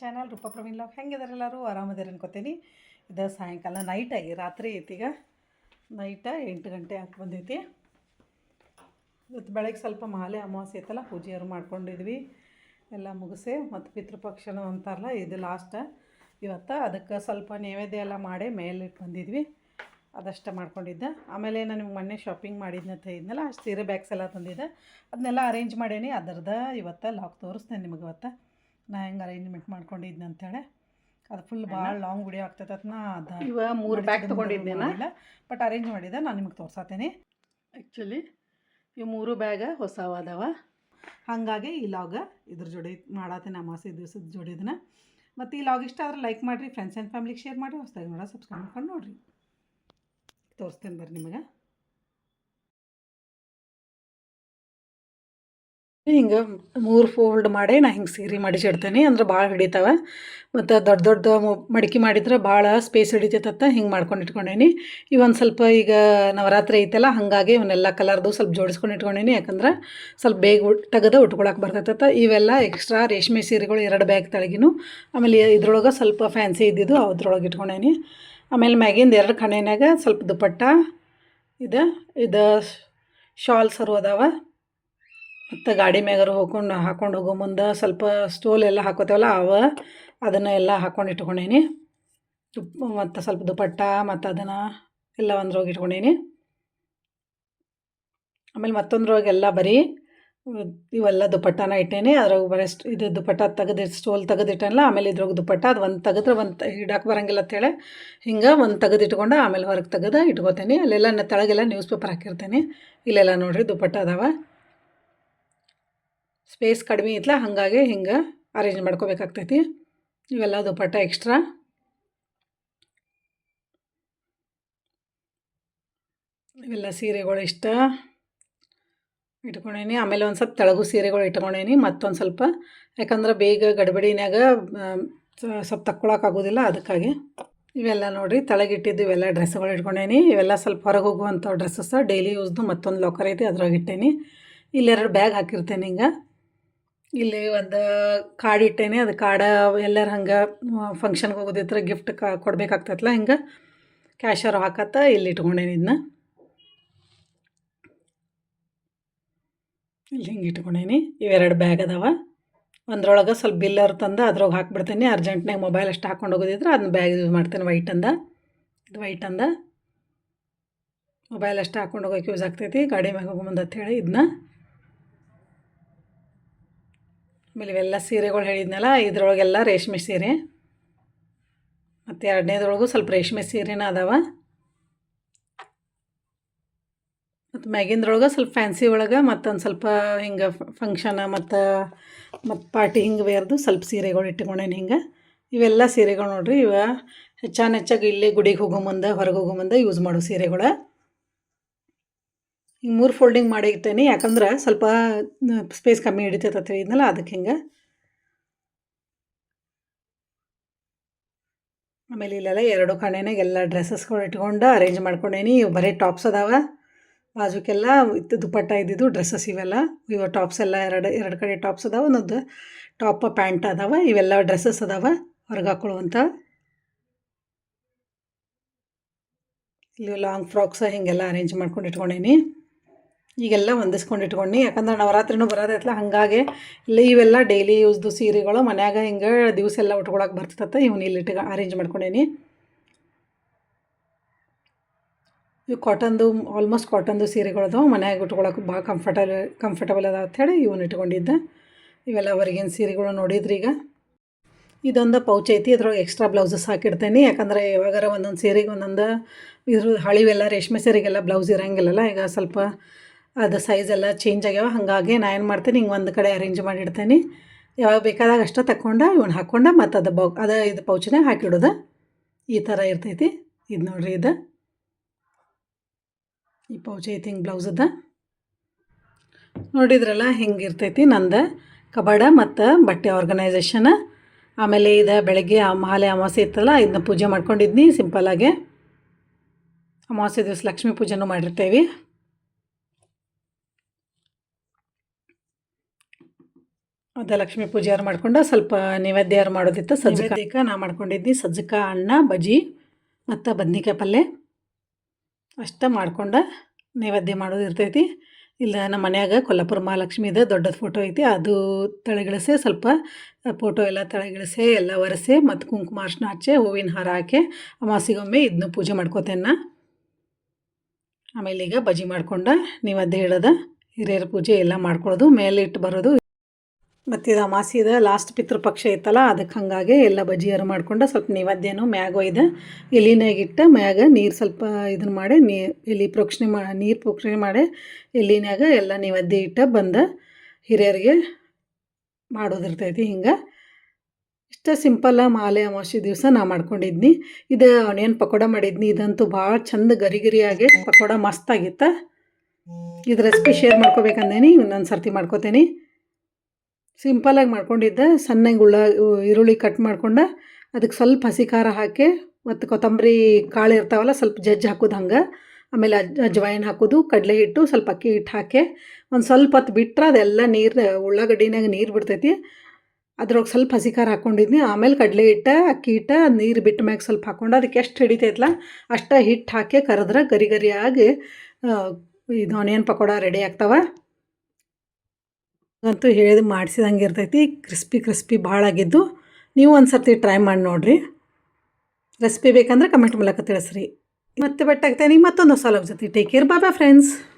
Channel Roopa Praveen log ಎಲ್ಲರೂ? ಆರಾಮದಿರಿ ಅನ್ಕೋತೀನಿ. ಇದು ಸಾಯಂಕಾಲ ನೈಟ್ ಆಗಿ ರಾತ್ರಿ ಐತೀಗ ನೈಟ ಎಂಟು ಗಂಟೆ ಹಾಕಿ ಬಂದೈತಿ. ಇವತ್ತು ಬೆಳಗ್ಗೆ ಸ್ವಲ್ಪ ಮಾಲೆ ಅಮಾವಾಸ್ಯೆ ಐತಲ್ಲ, ಪೂಜೆಯವರು ಮಾಡ್ಕೊಂಡಿದ್ವಿ. ಎಲ್ಲ ಮುಗಿಸಿ, ಮತ್ತು ಪಿತೃಪಕ್ಷಣ ಅಂತಾರಲ್ಲ, ಇದು ಲಾಸ್ಟ್ ಇವತ್ತು ಅದಕ್ಕೆ ಸ್ವಲ್ಪ ನೈವೇದ್ಯ ಎಲ್ಲ ಮಾಡಿ ಮೇಲಿಟ್ಟು ಬಂದಿದ್ವಿ. ಅದಷ್ಟೇ ಮಾಡ್ಕೊಂಡಿದ್ದೆ. ಆಮೇಲೆ ನಾನು ನಿಮ್ಗೆ ಮೊನ್ನೆ ಶಾಪಿಂಗ್ ಮಾಡಿದ್ನಂತ ಇದ್ನಲ್ಲ ಅಷ್ಟು ಸೀರೆ ಬ್ಯಾಗ್ಸ್ ಎಲ್ಲ ತಂದಿದ್ದೆ. ಅದನ್ನೆಲ್ಲ ಅರೇಂಜ್ ಮಾಡೇನಿ. ಅದರದ ಇವತ್ತು ಲಾಕ್ ತೋರಿಸ್ತೇನೆ ನಿಮಗೆ ಇವತ್ತು. ನಾ ಹೆಂಗೆ ಅರೇಂಜ್ಮೆಂಟ್ ಮಾಡ್ಕೊಂಡಿದ್ದೆ ಅಂತೇಳಿ. ಅದು ಫುಲ್ ಭಾಳ ಲಾಂಗ್ ವಿಡಿಯೋ ಆಗ್ತೈತೆ ಅದನ್ನ ಅದು ಮೂರು ಬ್ಯಾಗ್ ತೊಗೊಂಡಿದ್ದೇನ ಬಟ್ ಅರೇಂಜ್ ಮಾಡಿದ್ದೆ ನಾನು ನಿಮಗೆ ತೋರ್ಸತ್ತೇನೆ ಆ್ಯಕ್ಚುಲಿ ಇವು ಮೂರು ಬ್ಯಾಗ ಹೊಸವಾದವ. ಹಾಗಾಗಿ ಈ ಲಾಗ ಇದ್ರ ಜೋಡಿ ಮಾಡತ್ತೇನೆ ಅಮಾಸೆ ದಿವಸದ ಜೋಡಿದನ್ನ ಮತ್ತು ಈ ಲಾಗ್ ಇಷ್ಟ ಆದ್ರೆ ಲೈಕ್ ಮಾಡಿರಿ ಫ್ರೆಂಡ್ಸ್ ಆ್ಯಂಡ್ ಫ್ಯಾಮಿಲಿಗೆ ಶೇರ್ ಮಾಡಿ ಹೊಸ್ದಾಗಿ ನೋಡೋ ಸಬ್ಸ್ಕ್ರೈಬ್ ಮಾಡ್ಕೊಂಡು ನೋಡಿರಿ. ತೋರಿಸ್ತೇನೆ ಬರ್ರಿ ನಿಮಗೆ. ಹಿಂಗೆ ಮೂರು ಫೋಲ್ಡ್ ಮಾಡಿ ನಾ ಹಿಂಗೆ ಸೀರೆ ಮಡಿಸಿಡ್ತೇನೆ ಅಂದ್ರೆ ಭಾಳ ಹಿಡಿತಾವೆ. ಮತ್ತು ದೊಡ್ಡ ದೊಡ್ಡ ಮಡಿಕೆ ಮಾಡಿದ್ರೆ ಭಾಳ ಸ್ಪೇಸ್ ಹಿಡಿತೈತತ್ತ. ಹಿಂಗೆ ಮಾಡ್ಕೊಂಡು ಇಟ್ಕೊಂಡೇನಿ. ಇವೊಂದು ಸ್ವಲ್ಪ ಈಗ ನವರಾತ್ರಿ ಐತಲ್ಲ, ಹಾಗಾಗಿ ಇವನ್ನೆಲ್ಲ ಕಲರ್ದು ಸ್ವಲ್ಪ ಜೋಡಿಸ್ಕೊಂಡು ಇಟ್ಕೊಂಡೇನಿ. ಯಾಕಂದ್ರೆ ಸ್ವಲ್ಪ ಬೇಗ ಉಟ್ ತೆಗೆದು ಉಟ್ಕೊಳಕ್ಕೆ ಬರ್ತೈತತ್ತ. ಇವೆಲ್ಲ ಎಕ್ಸ್ಟ್ರಾ ರೇಷ್ಮೆ ಸೀರೆಗಳು ಎರಡು ಬ್ಯಾಗ್ ತಳಗಿನೂ. ಆಮೇಲೆ ಇದ್ರೊಳಗೆ ಸ್ವಲ್ಪ ಫ್ಯಾನ್ಸಿ ಇದ್ದಿದ್ದು ಅದ್ರೊಳಗೆ ಇಟ್ಕೊಂಡೇನಿ. ಆಮೇಲೆ ಮ್ಯಾಗಿಂದ ಎರಡು ಕಣೆನಾಗ ಸ್ವಲ್ಪ ದುಪ್ಪಟ್ಟ ಇದು ಇದು ಶಾಲ್ ಸರು ಅದಾವ. ಮತ್ತು ಗಾಡಿ ಮ್ಯಾಗಾರು ಹೋಗ್ಕೊಂಡು ಹಾಕೊಂಡು ಹೋಗೋ ಮುಂದೆ ಸ್ವಲ್ಪ ಸ್ಟೋಲ್ ಎಲ್ಲ ಹಾಕೋತೇವಲ್ಲ ಅವ, ಅದನ್ನು ಎಲ್ಲ ಹಾಕೊಂಡು ಇಟ್ಕೊಂಡೇನಿ. ತುಪ್ಪ ಮತ್ತು ಸ್ವಲ್ಪ ದುಪ್ಪಟ್ಟ ಮತ್ತು ಅದನ್ನು ಎಲ್ಲ ಒಂದ್ರೊಳಗೆ ಇಟ್ಕೊಂಡೇನಿ. ಆಮೇಲೆ ಮತ್ತೊಂದ್ರೊಳಗೆ ಎಲ್ಲ ಬರೀ ಇವೆಲ್ಲ ದುಪ್ಪಟ್ಟಾನ ಇಟ್ಟೇನಿ. ಅದ್ರಾಗ ಬರೀ ಇದು ದುಪ್ಪಟ್ಟ ತೆಗೆದು ಸ್ಟೋಲ್ ತೆಗೆದಿಟ್ಟನಲ್ಲ ಆಮೇಲೆ ಇದ್ರೊಳಗೆ ದುಪ್ಪಟ್ಟ ಅದು ಒಂದು ತೆಗೆದ್ರೆ ಒಂದು ಹಿಡಕ್ಕೆ ಬರಂಗಿಲ್ಲ ಅಂತೇಳಿ ಹಿಂಗೆ ಒಂದು ತೆಗೆದು ಇಟ್ಕೊಂಡು ಆಮೇಲೆ ಹೊರಗೆ ತೆಗೆದು ಇಟ್ಕೋತೇನೆ. ಅಲ್ಲೆಲ್ಲ ತೆಳಗೆಲ್ಲ ನ್ಯೂಸ್ ಪೇಪರ್ ಹಾಕಿರ್ತೇನೆ. ಇಲ್ಲೆಲ್ಲ ನೋಡಿರಿ ದುಪ್ಪಟ್ಟ ಅದಾವ. ಸ್ಪೇಸ್ ಕಡಿಮೆ ಐತ್ಲ ಹಾಗಾಗಿ ಹಿಂಗೆ ಅರೇಂಜ್ ಮಾಡ್ಕೋಬೇಕಾಗ್ತೈತಿ. ಇವೆಲ್ಲ ದುಪ್ಪಟ್ಟ ಎಕ್ಸ್ಟ್ರಾ ಇವೆಲ್ಲ ಸೀರೆಗಳು ಇಷ್ಟ. ಇಟ್ಕೊಂಡೇನಿ. ಆಮೇಲೆ ಒಂದು ಸ್ವಲ್ಪ ತೆಳಗು ಸೀರೆಗಳು ಇಟ್ಕೊಂಡೇನಿ. ಮತ್ತೊಂದು ಸ್ವಲ್ಪ. ಯಾಕಂದ್ರೆ ಬೇಗ ಸ- ಸ್ವಲ್ಪ ತಕ್ಕೊಳಕ್ಕಾಗೋದಿಲ್ಲ ಅದಕ್ಕಾಗಿ. ಇವೆಲ್ಲ ನೋಡಿರಿ, ತಳಗಿಟ್ಟಿದ್ದು ಇವೆಲ್ಲ ಡ್ರೆಸ್ಗಳು ಇಟ್ಕೊಂಡೇನಿ. ಇವೆಲ್ಲ ಸ್ವಲ್ಪ ಹೊರಗೆ ಹೋಗುವಂಥ ಡ್ರೆಸ್ಸಸ್ ಡೈಲಿ ಯೂಸ್ದು ಮತ್ತೊಂದು ಲಾಕರ್ ಐತಿ, ಅದ್ರಾಗ ಇಟ್ಟೇನಿ. ಇಲ್ಲೆರಡು ಬ್ಯಾಗ್ ಹಾಕಿರ್ತೇನೆ ಹಿಂಗೆ. ಇಲ್ಲಿ ಒಂದು ಕಾರ್ಡ್ ಇಟ್ಟೇನಿ. ಅದು ಕಾರ್ಡ ಎಲ್ಲರ ಹಂಗೆ ಫಂಕ್ಷನ್ಗೆ ಹೋಗೋದಿದ್ರೆ ಗಿಫ್ಟ್ ಕ ಕೊಡಬೇಕಾಗ್ತೈತಲ್ಲ ಹಿಂಗೆ ಕ್ಯಾಶರು ಹಾಕತ್ತ ಇಲ್ಲಿ ಇಟ್ಕೊಂಡೇನಿ ಇದನ್ನ ಇಲ್ಲಿ ಹಿಂಗೆ ಇಟ್ಕೊಂಡೇನಿ. ಇವೆರಡು ಬ್ಯಾಗ್ ಅದಾವ. ಒಂದ್ರೊಳಗೆ ಸ್ವಲ್ಪ ಬಿಲ್ಲರ್ ತಂದು ಅದ್ರೊಳಗೆ ಹಾಕ್ಬಿಡ್ತೇನೆ. ಅರ್ಜೆಂಟ್ನಾಗ ಮೊಬೈಲ್ ಅಷ್ಟು ಹಾಕೊಂಡು ಹೋಗೋದಿದ್ರೆ ಅದನ್ನ ಬ್ಯಾಗ್ ಯೂಸ್ ಮಾಡ್ತೇನೆ. ವೈಟ್ ಅಂದ. ಇದು ವೈಟ್ ಅಂದ. ಮೊಬೈಲ್ ಅಷ್ಟು ಹಾಕೊಂಡು ಹೋಗೋಕೆ ಯೂಸ್ ಆಗ್ತೈತಿ. ಗಾಡಿ ಮ್ಯಾಗ ಹೋಗೋ ಮುಂದೆ ಅಂತ ಹೇಳಿ ಇದನ್ನ ಆಮೇಲೆ ಇವೆಲ್ಲ ಸೀರೆಗಳು ಹೇಳಿದ್ನಲ್ಲ, ಇದ್ರೊಳಗೆಲ್ಲ ರೇಷ್ಮೆ ಸೀರೆ. ಮತ್ತು ಎರಡನೇದ್ರೊಳಗೂ ಸ್ವಲ್ಪ ರೇಷ್ಮೆ ಸೀರೆನ ಅದಾವ. ಮತ್ತು ಮ್ಯಾಗಿಂದ್ರೊಳಗೆ ಸ್ವಲ್ಪ ಫ್ಯಾನ್ಸಿ ಒಳಗೆ, ಮತ್ತೊಂದು ಸ್ವಲ್ಪ ಹಿಂಗೆ ಫಂಕ್ಷನ್ ಮತ್ತು ಮತ್ತು ಪಾರ್ಟಿ ಹಿಂಗೆ ವೇರ್ದು ಸ್ವಲ್ಪ ಸೀರೆಗಳು ಇಟ್ಕೊಂಡೇನಿ ಹಿಂಗೆ. ಇವೆಲ್ಲ ಸೀರೆಗಳು ನೋಡಿರಿ, ಇವ ಹೆಚ್ಚಾನ ಹೆಚ್ಚಾಗಿ ಇಲ್ಲೇ ಗುಡಿಗೆ ಹೋಗೋ ಮುಂದೆ ಹೊರಗೆ ಹೋಗೋ ಮುಂದೆ ಯೂಸ್ ಮಾಡೋ ಸೀರೆಗಳು. ಹಿಂಗೆ ಮೂರು ಫೋಲ್ಡಿಂಗ್ ಮಾಡಿ ಇಟ್ಟೇನಿ ಯಾಕಂದ್ರೆ ಸ್ವಲ್ಪ ಸ್ಪೇಸ್ ಕಮ್ಮಿ ಹಿಡಿತೈತೆ ಇದನ್ನೆಲ್ಲ ಅದಕ್ಕೆ ಹಿಂಗೆ. ಆಮೇಲೆ ಇಲ್ಲೆಲ್ಲ ಎರಡು ಕಣೆನಾಗ ಎಲ್ಲ ಡ್ರೆಸ್ಸಸ್ಗಳು ಇಟ್ಕೊಂಡು ಅರೇಂಜ್ ಮಾಡ್ಕೊಂಡೇನಿ ಬರೀ ಟಾಪ್ಸ್ ಅದಾವ. ಬಾಜುಕೆಲ್ಲ ಇತ್ತು ದುಪ್ಪಟ್ಟ ಇದ್ದಿದ್ದು ಡ್ರೆಸ್ಸಸ್ ಇವೆಲ್ಲ. ಇವ ಟಾಪ್ಸ್ ಎಲ್ಲ ಎರಡು ಎರಡು ಕಡೆ ಟಾಪ್ಸ್ ಅದಾವ, ಒಂದೊಂದು ಟಾಪ್ ಪ್ಯಾಂಟ್ ಅದಾವ, ಇವೆಲ್ಲ ಡ್ರೆಸ್ಸಸ್ ಅದಾವ, ಹೊರಗೆ ಹಾಕೊಳ್ಳುವಂಥ ಇಲ್ಲಿ ಲಾಂಗ್ ಫ್ರಾಕ್ಸ ಹೀಗೆಲ್ಲ ಅರೇಂಜ್ ಮಾಡ್ಕೊಂಡು ಇಟ್ಕೊಂಡೇನಿ. ಈಗೆಲ್ಲ ಹೊಂದಿಸ್ಕೊಂಡು ಇಟ್ಕೊಂಡು. ಯಾಕಂದ್ರೆ ನವರಾತ್ರಿನೂ ಬರೋದೈತಲ್ಲ ಹಾಗಾಗಿ ಇಲ್ಲ ಇವೆಲ್ಲ ಡೈಲಿ ಯೂಸ್ದು ಸೀರೆಗಳು, ಮನ್ಯಾಗ ಹಿಂಗೆ ದಿವಸ ಎಲ್ಲ ಉಟ್ಕೊಳಕ್ಕೆ ಬರ್ತದತ್ತ ಇವನ್ನ ಇಲ್ಲಿ ಇಟ್ಟು ಅರೇಂಜ್ ಮಾಡ್ಕೊಂಡೇನಿ. ಇವು ಕಾಟನ್ದು ಆಲ್ಮೋಸ್ಟ್ ಕಾಟನ್ದು ಸೀರೆಗಳು ಅದಾವೆ, ಮನ್ಯಾಗ ಉಟ್ಕೊಳಕ್ಕೆ ಭಾಳ ಕಂಫರ್ಟಬಲ್ ಕಂಫರ್ಟಬಲ್ ಅದಾವ ಅಂಥೇಳಿ ಇವನ್ನ ಇಟ್ಕೊಂಡಿದ್ದೆ. ಇವೆಲ್ಲ ಹೊರಗಿನ ಸೀರೆಗಳು ನೋಡಿದ್ರಿ ಈಗ. ಇದೊಂದು ಪೌಚ್ ಐತಿ ಅದ್ರೊಳಗೆ ಎಕ್ಸ್ಟ್ರಾ ಬ್ಲೌಸಸ್ ಹಾಕಿಡ್ತೇನೆ. ಯಾಕಂದರೆ ಯಾವಾಗಾರ ಒಂದೊಂದು ಸೀರೆಗೆ ಒಂದೊಂದು ಇದ್ರ ಹಳಿವೆಲ್ಲ ರೇಷ್ಮೆ ಸೀರೆಗೆಲ್ಲ ಬ್ಲೌಸ್ ಇರೋಂಗಿಲ್ಲಲ್ಲ, ಈಗ ಸ್ವಲ್ಪ ಅದು ಸೈಜ್ ಎಲ್ಲ ಚೇಂಜ್ ಆಗ್ಯಾವ, ಹಾಗಾಗಿ ನಾ ಏನು ಮಾಡ್ತೀನಿ, ಹಿಂಗೆ ಒಂದು ಕಡೆ ಅರೇಂಜ್ ಮಾಡಿಡ್ತೇನೆ. ಯಾವಾಗ ಬೇಕಾದಾಗ ಅಷ್ಟೇ ತಗೊಂಡು ಇವನು ಹಾಕ್ಕೊಂಡು ಮತ್ತು ಅದು ಬೌ, ಅದು ಇದು ಪೌಚ್ನಾಗ ಹಾಕಿಡೋದು. ಈ ಥರ ಇರ್ತೈತಿ. ಇದು ನೋಡ್ರಿ ಇದು. ಈ ಪೌಚ್ ಐತಿ, ಹಿಂಗೆ ಬ್ಲೌಸದ ನೋಡಿದ್ರಲ್ಲ, ಹಿಂಗೆ ಇರ್ತೈತಿ ನಂದು. ಕಬಾಡ ಮತ್ತು ಬಟ್ಟೆ ಆರ್ಗನೈಸೇಷನ್ ಆಮೇಲೆ ಇದು ಬೆಳಗ್ಗೆ ಆ ಮಾಲೆ ಅಮಾವಾಸ್ಯೆ ಇತ್ತಲ್ಲ ಇದನ್ನ ಪೂಜೆ ಮಾಡ್ಕೊಂಡಿದ್ನಿ ಸಿಂಪಲ್ಲಾಗೆ ಅಮಾವಾಸ್ಯೆ ದಿವಸ ಲಕ್ಷ್ಮೀ ಪೂಜೆನೂ ಮಾಡಿರ್ತೇವೆ. ಅದ ಲಕ್ಷ್ಮೀ ಪೂಜೆಯಾರು ಮಾಡ್ಕೊಂಡು ಸ್ವಲ್ಪ ನೈವೇದ್ಯಾರು ಮಾಡೋದಿತ್ತು, ಸಜ್ಜಕ. ನಾ ಮಾಡ್ಕೊಂಡಿದ್ದಿ ಸಜ್ಜಕ, ಅನ್ನ, ಬಜ್ಜಿ ಮತ್ತು ಬದ್ನಿಕಾಯಿ ಪಲ್ಯ ಅಷ್ಟ ಮಾಡ್ಕೊಂಡು ನೈವೇದ್ಯ ಮಾಡೋದು ಇರ್ತೈತಿ. ಇಲ್ಲ ನಮ್ಮ ಮನೆಯಾಗ ಕೊಲ್ಲಾಪುರ ಮಹಾಲಕ್ಷ್ಮೀದ ದೊಡ್ಡದು ಫೋಟೋ ಐತಿ, ಅದು ತಳಗಿಳಿಸಿ ಸ್ವಲ್ಪ ಫೋಟೋ ಎಲ್ಲ ತಳೆಗಿಳಿಸಿ, ಎಲ್ಲ ಒರೆಸಿ ಮತ್ತು ಕುಂಕುಮ ಅರ್ಶನ ಹಚ್ಚಿ, ಹೂವಿನ ಹಾರ ಹಾಕಿ ಅಮಾಸಿಗೊಮ್ಮೆ ಇದನ್ನು ಪೂಜೆ ಮಾಡ್ಕೋತೇನೆ ಆಮೇಲೆ ಈಗ ಬಜ್ಜಿ ಮಾಡ್ಕೊಂಡು ಅದೇ ಹೇಳೋದು, ಹಿರಿಯರ ಪೂಜೆ ಎಲ್ಲ ಮಾಡ್ಕೊಳ್ಳೋದು ಮೇಲೆ ಇಟ್ಟು ಬರೋದು. ಮತ್ತು ಇದು ಅಮಾಸಿದ ಲಾಸ್ಟ್ ಪಿತೃಪಕ್ಷ ಐತಲ್ಲ ಅದಕ್ಕೆ ಹಂಗಾಗಿ ಎಲ್ಲ ಬಜಿಯಾರು ಮಾಡ್ಕೊಂಡು ಸ್ವಲ್ಪ ನೈವೇದ್ಯನೂ ಮ್ಯಾಗ ಒಯ್ದು ಎಲಿನಾಗಿಟ್ಟು ಮ್ಯಾಗ ನೀರು ಸ್ವಲ್ಪ ಇದನ್ನ ಮಾಡಿ, ನೀ ಎಲಿ ಪ್ರೋಕ್ಷಣೆ ಮಾ, ನೀರು ಪ್ರೋಕ್ಷಣೆ ಮಾಡಿ, ಎಲಿನಾಗ ಎಲ್ಲ ನೈವೇದ್ಯ ಇಟ್ಟು ಬಂದು ಹಿರಿಯರಿಗೆ ಮಾಡೋದಿರ್ತೈತಿ ಹಿಂಗೆ. ಇಷ್ಟ ಸಿಂಪಲ್ಲ ಮಾಲೆ ಅಮಾವಾಸ್ಯೆ ದಿವಸ ನಾ ಮಾಡ್ಕೊಂಡಿದ್ನಿ. ಇದು ಆನಿಯನ್ ಪಕೋಡ ಮಾಡಿದ್ನಿ, ಇದಂತೂ ಭಾಳ ಚಂದ ಗರಿ ಗರಿಯಾಗಿ ಪಕೋಡ ಮಸ್ತಾಗಿತ್ತು ಇದು ರೆಸಿಪಿ ಶೇರ್ ಮಾಡ್ಕೋಬೇಕಂದೇನಿ ಇನ್ನೊಂದು ಸರ್ತಿ ಮಾಡ್ಕೋತೇನೆ. ಸಿಂಪಲಾಗಿ ಮಾಡ್ಕೊಂಡಿದ್ದೆ. ಸಣ್ಣಗೆ ಉಳ್ಳ ಈರುಳ್ಳಿ ಕಟ್ ಮಾಡ್ಕೊಂಡು ಅದಕ್ಕೆ ಸ್ವಲ್ಪ ಹಸಿ ಖಾರ ಹಾಕಿ ಮತ್ತು ಕೊತ್ತಂಬರಿ ಕಾಳು ಇರ್ತಾವಲ್ಲ ಸ್ವಲ್ಪ ಜಜ್ಜಿ ಹಾಕೋದು ಹಂಗೆ. ಆಮೇಲೆ ಅಜ್ ಅಜ್ವಾಯಿನ ಹಾಕೋದು, ಕಡಲೆ ಹಿಟ್ಟು, ಸ್ವಲ್ಪ ಅಕ್ಕಿ ಹಿಟ್ಟು ಹಾಕಿ ಒಂದು ಸ್ವಲ್ಪ ಹೊತ್ತು ಬಿಟ್ಟರೆ ಅದೆಲ್ಲ ನೀರು ಉಳ್ಳಾಗಡ್ಡಿನಾಗ ನೀರು ಬಿಡ್ತೈತಿ. ಅದ್ರೊಳಗೆ ಸ್ವಲ್ಪ ಹಸಿ ಖಾರ ಹಾಕ್ಕೊಂಡಿದ್ನಿ ಆಮೇಲೆ ಕಡಲೆ ಹಿಟ್ಟ, ಅಕ್ಕಿ ಹಿಟ್ಟು ನೀರು ಬಿಟ್ಟ ಮ್ಯಾಗ ಸ್ವಲ್ಪ ಹಾಕ್ಕೊಂಡು ಅದಕ್ಕೆ ಎಷ್ಟು ಹಿಡಿತೈತಲ್ಲ ಅಷ್ಟು ಹಿಟ್ಟು ಹಾಕಿ ಕರೆದ್ರೆ ಗರಿ ಗರಿಯಾಗಿ ಇದು ಆನಿಯನ್ ಪಕೋಡ ರೆಡಿ ಆಗ್ತಾವೆ. ಅಂತೂ ಹೇಳಿದ ಮಾಡಿಸಿದಂಗೆ ಇರ್ತೈತಿ. ಕ್ರಿಸ್ಪಿ ಕ್ರಿಸ್ಪಿ ಭಾಳ ಆಗಿದ್ದು ನೀವು ಒಂದು ಸರ್ತಿ ಟ್ರೈ ಮಾಡಿ ನೋಡಿರಿ. ರೆಸಿಪಿ ಬೇಕಂದ್ರೆ ಕಮೆಂಟ್ ಮೂಲಕ ತಿಳಿಸ್ರಿ. ಮತ್ತೆ ಬೆಟ್ಟಾಗ್ತೇನೆ ಮತ್ತೊಂದು ಹೊಸ ಜೊತೆ. ಟೇಕ್ ಕೇರ್ ಬಾಬಾ ಫ್ರೆಂಡ್ಸ್